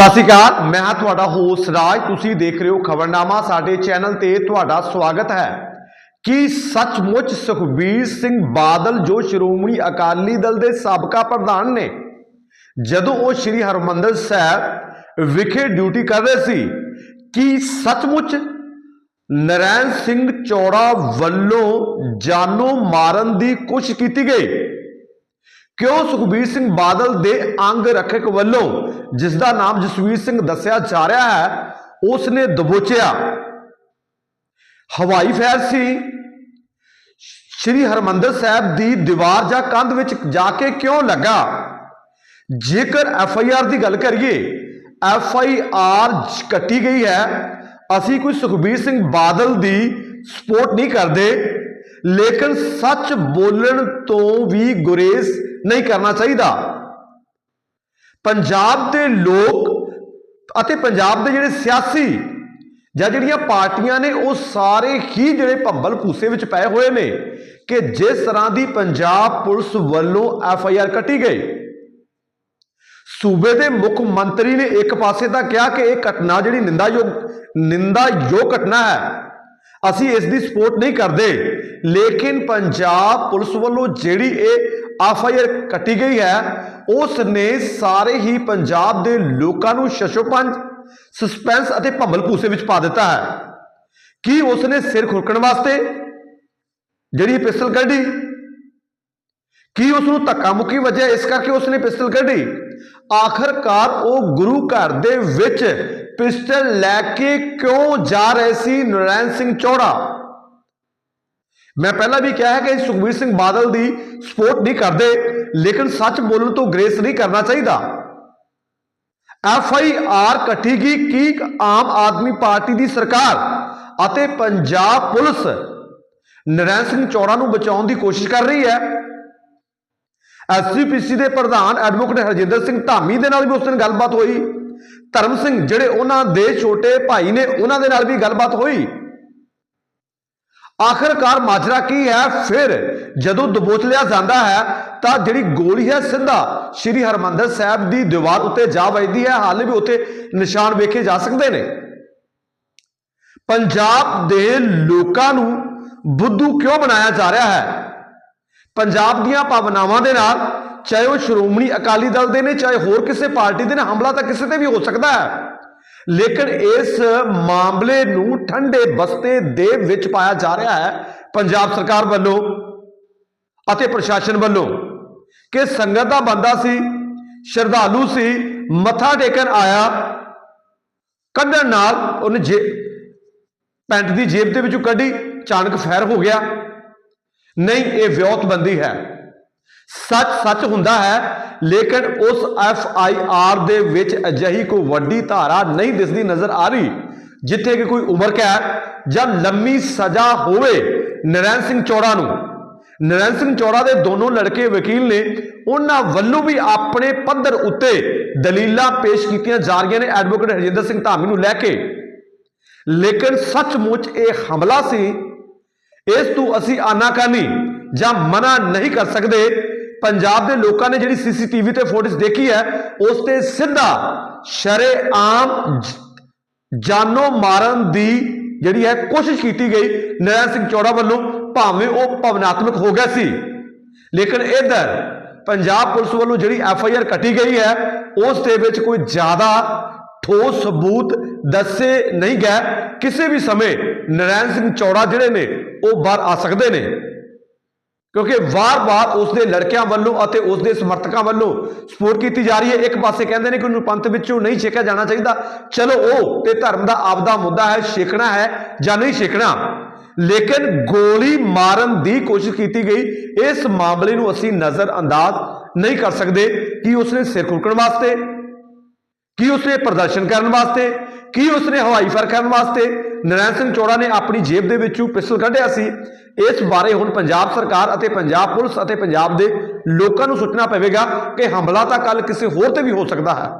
ਸਤਿ ਸ਼੍ਰੀ ਅਕਾਲ, ਮੈਂ ਹਾਂ ਤੁਹਾਡਾ ਹੋਸਟ ਰਾਜ। ਤੁਸੀਂ ਦੇਖ ਰਹੇ ਹੋ ਖਬਰਨਾਮਾ, ਸਾਡੇ ਚੈਨਲ ਤੇ ਤੁਹਾਡਾ ਸਵਾਗਤ ਹੈ। ਕੀ ਸੱਚਮੁੱਚ ਸੁਖਬੀਰ ਸਿੰਘ ਬਾਦਲ ਜੋ ਸ਼੍ਰੋਮਣੀ ਅਕਾਲੀ ਦਲ ਦੇ ਸਾਬਕਾ ਪ੍ਰਧਾਨ ਨੇ? ਜਦੋਂ ਉਹ ਸ੍ਰੀ ਹਰਮੰਦਰ ਸਾਹਿਬ ਵਿਖੇ ਡਿਊਟੀ ਕਰ ਰਹੇ ਸੀ, ਕੀ ਸੱਚਮੁੱਚ ਨਰੈਣ ਸਿੰਘ ਚੌੜਾ ਵੱਲੋਂ ਜਾਨੋਂ ਮਾਰਨ ਦੀ ਕੋਸ਼ਿਸ਼ ਕੀਤੀ ਗਈ? ਕਿਉਂ ਸੁਖਬੀਰ ਸਿੰਘ ਬਾਦਲ ਦੇ ਅੰਗ ਰੱਖਕ ਵੱਲੋਂ ਜਿਸ ਦਾ ਨਾਮ ਜਸਵੀਰ ਸਿੰਘ ਦੱਸਿਆ ਜਾ ਰਿਹਾ ਹੈ ਉਸ ਨੇ ਦਬੋਚਿਆ। ਹਵਾਈ ਫੈਰ ਸੀ। ਸ਼੍ਰੀ ਹਰਮੰਦਰ ਸਾਹਿਬ ਦੀ ਦੀਵਾਰ ਜਾਂ ਕੰਧ ਵਿੱਚ ਜਾ ਕੇ ਕਿਉਂ ਲੱਗਾ? ਜੇਕਰ ਐਫ ਆਈ ਆਰ ਦੀ ਗੱਲ ਕਰੀਏ, ਐਫ ਆਈ ਆਰ ਕੱਟੀ ਗਈ ਹੈ। ਅਸੀਂ ਕੋਈ ਸੁਖਬੀਰ ਸਿੰਘ ਬਾਦਲ ਦੀ ਸਪੋਰਟ ਨਹੀਂ ਕਰਦੇ, ਲੇਕਿਨ ਸੱਚ ਬੋਲਣ ਤੋਂ ਵੀ ਗੁਰੇਜ਼ ਨਹੀਂ ਕਰਨਾ ਚਾਹੀਦਾ। ਪੰਜਾਬ ਦੇ ਲੋਕ ਅਤੇ ਪੰਜਾਬ ਦੇ ਜਿਹੜੇ ਸਿਆਸੀ ਜਾਂ ਜਿਹੜੀਆਂ ਪਾਰਟੀਆਂ ਨੇ, ਉਹ ਸਾਰੇ ਹੀ ਜਿਹੜੇ ਭੰਬਲ ਭੂਸੇ ਵਿੱਚ ਪਏ ਹੋਏ ਨੇ ਕਿ ਜਿਸ ਤਰ੍ਹਾਂ ਦੀ ਪੰਜਾਬ ਪੁਲਿਸ ਵੱਲੋਂ ਐਫ ਆਈ ਆਰ ਕੱਟੀ ਗਈ। ਸੂਬੇ ਦੇ ਮੁੱਖ ਮੰਤਰੀ ਨੇ ਇੱਕ ਪਾਸੇ ਤਾਂ ਕਿਹਾ ਕਿ ਇਹ ਘਟਨਾ ਜਿਹੜੀ ਨਿੰਦਾਯੋਗ ਨਿੰਦਾਯੋਗ ਘਟਨਾ ਹੈ, ਅਸੀਂ ਇਸ ਦੀ ਸਪੋਰਟ ਨਹੀਂ ਕਰਦੇ। ਲੇਕਿਨ ਪੰਜਾਬ ਪੁਲਿਸ ਵੱਲੋਂ ਜਿਹੜੀ ਇਹ ਐਫ ਆਈ ਆਰ ਕੱਟੀ ਗਈ ਹੈ। ਉਸ ਨੇ ਸਾਰੇ ਹੀ ਪੰਜਾਬ ਦੇ ਲੋਕਾਂ ਨੂੰ ਸ਼ਸ਼ੋਪੰਜ, ਸਸਪੈਂਸ ਅਤੇ ਭੰਬਲ ਭੂਸੇ ਵਿੱਚ ਪਾ ਦਿੱਤਾ ਹੈ। ਕੀ ਉਸ ਨੇ ਸਿਰ ਖੁਰਕਣ ਵਾਸਤੇ ਜਿਹੜੀ ਪਿਸਤਲ ਕੱਢੀ? ਕੀ ਉਸ ਨੂੰ ਧੱਕਾ ਮੁੱਕੀ ਵਜਿਆ, ਇਸ ਕਰਕੇ ਉਸ ਨੇ ਪਿਸਟਲ ਕੱਢੀ? ਆਖਰਕਾਰ ਉਹ ਗੁਰੂ ਘਰ ਦੇ ਵਿੱਚ ਪਿਸਟਲ ਲੈ ਕੇ ਕਿਉਂ ਜਾ ਰਹੇ ਸੀ? ਨਰੈਣ ਸਿੰਘ ਚੌੜਾ ਮੈਂ ਪਹਿਲਾਂ ਵੀ ਕਿਹਾ ਹੈ ਕਿ ਸੁਖਬੀਰ ਸਿੰਘ ਬਾਦਲ ਦੀ ਸਪੋਰਟ ਨਹੀਂ ਕਰਦੇ, ਲੇਕਿਨ ਸੱਚ ਬੋਲਣ ਤੋਂ ਗ੍ਰੇਸ ਨਹੀਂ ਕਰਨਾ ਚਾਹੀਦਾ। ਐਫ ਆਈ ਆਰ ਕੱਟੇਗੀ ਕੀ ਆਮ ਆਦਮੀ ਪਾਰਟੀ ਦੀ ਸਰਕਾਰ ਅਤੇ ਪੰਜਾਬ ਪੁਲਿਸ? ਨਰੈਣ ਸਿੰਘ ਚੌੜਾ ਨੂੰ ਬਚਾਉਣ ਦੀ ਕੋਸ਼ਿਸ਼ ਕਰ ਰਹੀ ਹੈ। ਐਸਜੀਪੀਸੀ ਦੇ ਪ੍ਰਧਾਨ ਐਡਵੋਕੇਟ ਹਰਜਿੰਦਰ ਸਿੰਘ ਧਾਮੀ ਦੇ ਨਾਲ ਵੀ ਉਸ ਦਿਨ ਗੱਲਬਾਤ ਹੋਈ। ਧਰਮ ਸਿੰਘ, ਜਿਹੜੇ ਉਹਨਾਂ ਦੇ ਛੋਟੇ ਭਾਈ ਨੇ, ਉਹਨਾਂ ਦੇ ਨਾਲ ਵੀ ਗੱਲਬਾਤ ਹੋਈ। ਆਖਰਕਾਰ ਮਾਜਰਾ ਕੀ ਹੈ? ਫਿਰ ਜਦੋਂ ਦਬੋਚ ਲਿਆ ਜਾਂਦਾ ਹੈ, ਤਾਂ ਜਿਹੜੀ ਗੋਲੀ ਹੈ ਸਿੱਧਾ ਸ਼੍ਰੀ ਹਰਮੰਦਰ ਸਾਹਿਬ ਦੀ ਦੀਵਾਰ ਉੱਤੇ ਜਾ ਵੱਜਦੀ ਹੈ। ਹਾਲੇ ਵੀ ਉੱਥੇ ਨਿਸ਼ਾਨ ਵੇਖੇ ਜਾ ਸਕਦੇ ਨੇ। ਪੰਜਾਬ ਦੇ ਲੋਕਾਂ ਨੂੰ ਬੁੱਧੂ ਕਿਉਂ ਬਣਾਇਆ ਜਾ ਰਿਹਾ ਹੈ? ਪੰਜਾਬ ਦੀਆਂ ਭਾਵਨਾਵਾਂ ਦੇ ਨਾਲ ਚਾਹੇ ਉਹ ਸ਼੍ਰੋਮਣੀ ਅਕਾਲੀ ਦਲ ਦੇ ਨੇ, ਚਾਹੇ ਹੋਰ ਕਿਸੇ ਪਾਰਟੀ ਦੇ ਨੇ, ਹਮਲਾ ਤਾਂ ਕਿਸੇ ਤੇ ਵੀ ਹੋ ਸਕਦਾ ਹੈ। ਲੇਕਿਨ ਇਸ ਮਾਮਲੇ ਨੂੰ ਠੰਡੇ ਬਸਤੇ ਦੇ ਵਿੱਚ ਪਾਇਆ ਜਾ ਰਿਹਾ ਹੈ, ਪੰਜਾਬ ਸਰਕਾਰ ਵੱਲੋਂ ਅਤੇ ਪ੍ਰਸ਼ਾਸਨ ਵੱਲੋਂ ਕਿ ਸੰਗਤ ਦਾ ਬੰਦਾ ਸੀ, ਸ਼ਰਧਾਲੂ ਸੀ, ਮੱਥਾ ਟੇਕਣ ਆਇਆ, ਕੱਢਣ ਨਾਲ ਉਹਨੇ ਜੇ ਪੈਂਟ ਦੀ ਜੇਬ ਦੇ ਵਿੱਚੋਂ ਕੱਢੀ ਚਾਣਕ ਫੈਰ ਹੋ ਗਿਆ। ਨਹੀਂ, ਇਹ ਵਿਉਂਤਬੰਦੀ ਹੈ। ਸੱਚ ਸੱਚ ਹੁੰਦਾ ਹੈ, ਲੇਕਿਨ ਉਸ ਐਫ ਆਈ ਆਰ ਦੇ ਵਿੱਚ ਅਜਿਹੀ ਕੋਈ ਵੱਡੀ ਧਾਰਾ ਨਹੀਂ ਦਿਸਦੀ ਨਜ਼ਰ ਆ ਰਹੀ, ਜਿੱਥੇ ਕਿ ਕੋਈ ਉਮਰ ਕੈਦ ਜਾਂ ਲੰਮੀ ਸਜ਼ਾ ਹੋਵੇ ਨਰੈਣ ਸਿੰਘ ਚੌੜਾ ਨੂੰ। ਨਰੈਣ ਸਿੰਘ ਚੌੜਾ ਦੇ ਦੋਨੋਂ ਲੜਕੇ ਵਕੀਲ ਨੇ ਉਹਨਾਂ ਵੱਲੋਂ ਵੀ ਆਪਣੇ ਪੱਧਰ ਉੱਤੇ ਦਲੀਲਾਂ ਪੇਸ਼ ਕੀਤੀਆਂ ਜਾ ਰਹੀਆਂ ਨੇ, ਐਡਵੋਕੇਟ ਹਰਜਿੰਦਰ ਸਿੰਘ ਧਾਮੀ ਨੂੰ ਲੈ ਕੇ। ਲੇਕਿਨ ਸੱਚਮੁੱਚ ਇਹ ਹਮਲਾ ਸੀ, ਇਸ ਤੋਂ ਅਸੀਂ ਆਨਾਕਾਨੀ ਜਾਂ ਮਨਾ ਨਹੀਂ ਕਰ ਸਕਦੇ। ਪੰਜਾਬ ਦੇ ਲੋਕਾਂ ਨੇ ਜਿਹੜੀ ਸੀਸੀਟੀਵੀ ਤੇ ਫੋਟੋਜ਼ ਦੇਖੀ ਹੈ, ਉਸ ਤੇ ਸਿੱਧਾ ਸ਼ਰੇਆਮ ਜ- ਜਾਨੋਂ ਮਾਰਨ ਦੀ ਜਿਹੜੀ ਹੈ ਕੋਸ਼ਿਸ਼ ਕੀਤੀ ਗਈ। ਨਰੈਣ ਸਿੰਘ ਚੌੜਾ ਵੱਲੋਂ ਭਾਵੇਂ ਉਹ ਭਵਨਾਤਮਕ ਹੋ ਗਿਆ ਸੀ, ਲੇਕਿਨ ਇਧਰ ਪੰਜਾਬ ਪੁਲਿਸ ਵੱਲੋਂ ਜਿਹੜੀ ਐਫ ਆਈ ਆਰ ਕੱਟੀ ਗਈ ਹੈ, ਉਸ ਦੇ ਵਿੱਚ ਕੋਈ ਜ਼ਿਆਦਾ ਠੋਸ ਸਬੂਤ ਦੱਸੇ ਨਹੀਂ ਗਏ। ਕਿਸੇ ਵੀ ਸਮੇਂ ਨਰੈਣ ਸਿੰਘ ਚੌੜਾ ਜਿਹੜੇ ਨੇ, ਉਹ ਬਾਹਰ ਆ ਸਕਦੇ ਨੇ। ਕਿਉਂਕਿ ਵਾਰ-ਵਾਰ ਉਸ ਦੇ ਲੜਕਿਆਂ ਵੱਲੋਂ ਅਤੇ ਉਸ ਦੇ ਸਮਰਥਕਾਂ ਵੱਲੋਂ ਸਪੋਰਟ ਕੀਤੀ ਜਾ ਰਹੀ ਹੈ। ਇੱਕ ਪਾਸੇ ਕਹਿੰਦੇ ਨੇ ਕਿ ਉਹਨੂੰ ਪੰਥ ਵਿੱਚੋਂ ਨਹੀਂ ਛੇਕਿਆ ਜਾਣਾ ਚਾਹੀਦਾ। ਚਲੋ ਉਹ ਤੇ ਧਰਮ ਦਾ ਆਪਦਾ ਮੁੱਦਾ ਹੈ, ਛੇਕਣਾ ਹੈ ਜਾਂ ਨਹੀਂ ਛੇਕਣਾ। ਲੇਕਿਨ ਗੋਲੀ ਮਾਰਨ ਦੀ ਕੋਸ਼ਿਸ਼ ਕੀਤੀ ਗਈ। ਇਸ ਮਾਮਲੇ ਨੂੰ ਅਸੀਂ ਨਜ਼ਰ ਅੰਦਾਜ਼ ਨਹੀਂ ਕਰ ਸਕਦੇ ਕਿ ਉਸਨੇ ਸਿਰ ਖੁਰਕਣ ਵਾਸਤੇ ਕੀ ਉਸਨੇ ਪ੍ਰਦਰਸ਼ਨ ਕਰਨ ਵਾਸਤੇ, ਕੀ ਉਸਨੇ ਹਵਾਈ ਫਰ ਕਰਨ ਵਾਸਤੇ? ਨਰੈਣ ਸਿੰਘ ਚੋੜਾ ਨੇ ਆਪਣੀ ਜੇਬ ਦੇ ਵਿੱਚੋਂ ਪਿਸਤਲ ਕੱਢਿਆ ਸੀ। ਇਸ ਬਾਰੇ ਹੁਣ ਪੰਜਾਬ ਸਰਕਾਰ ਅਤੇ ਪੰਜਾਬ ਪੁਲਿਸ ਅਤੇ ਪੰਜਾਬ ਦੇ ਲੋਕਾਂ ਨੂੰ ਸੋਚਣਾ ਪਵੇਗਾ ਕਿ ਹਮਲਾ ਤਾਂ ਕੱਲ ਕਿਸੇ ਹੋਰ ਤੇ ਵੀ ਹੋ ਸਕਦਾ ਹੈ।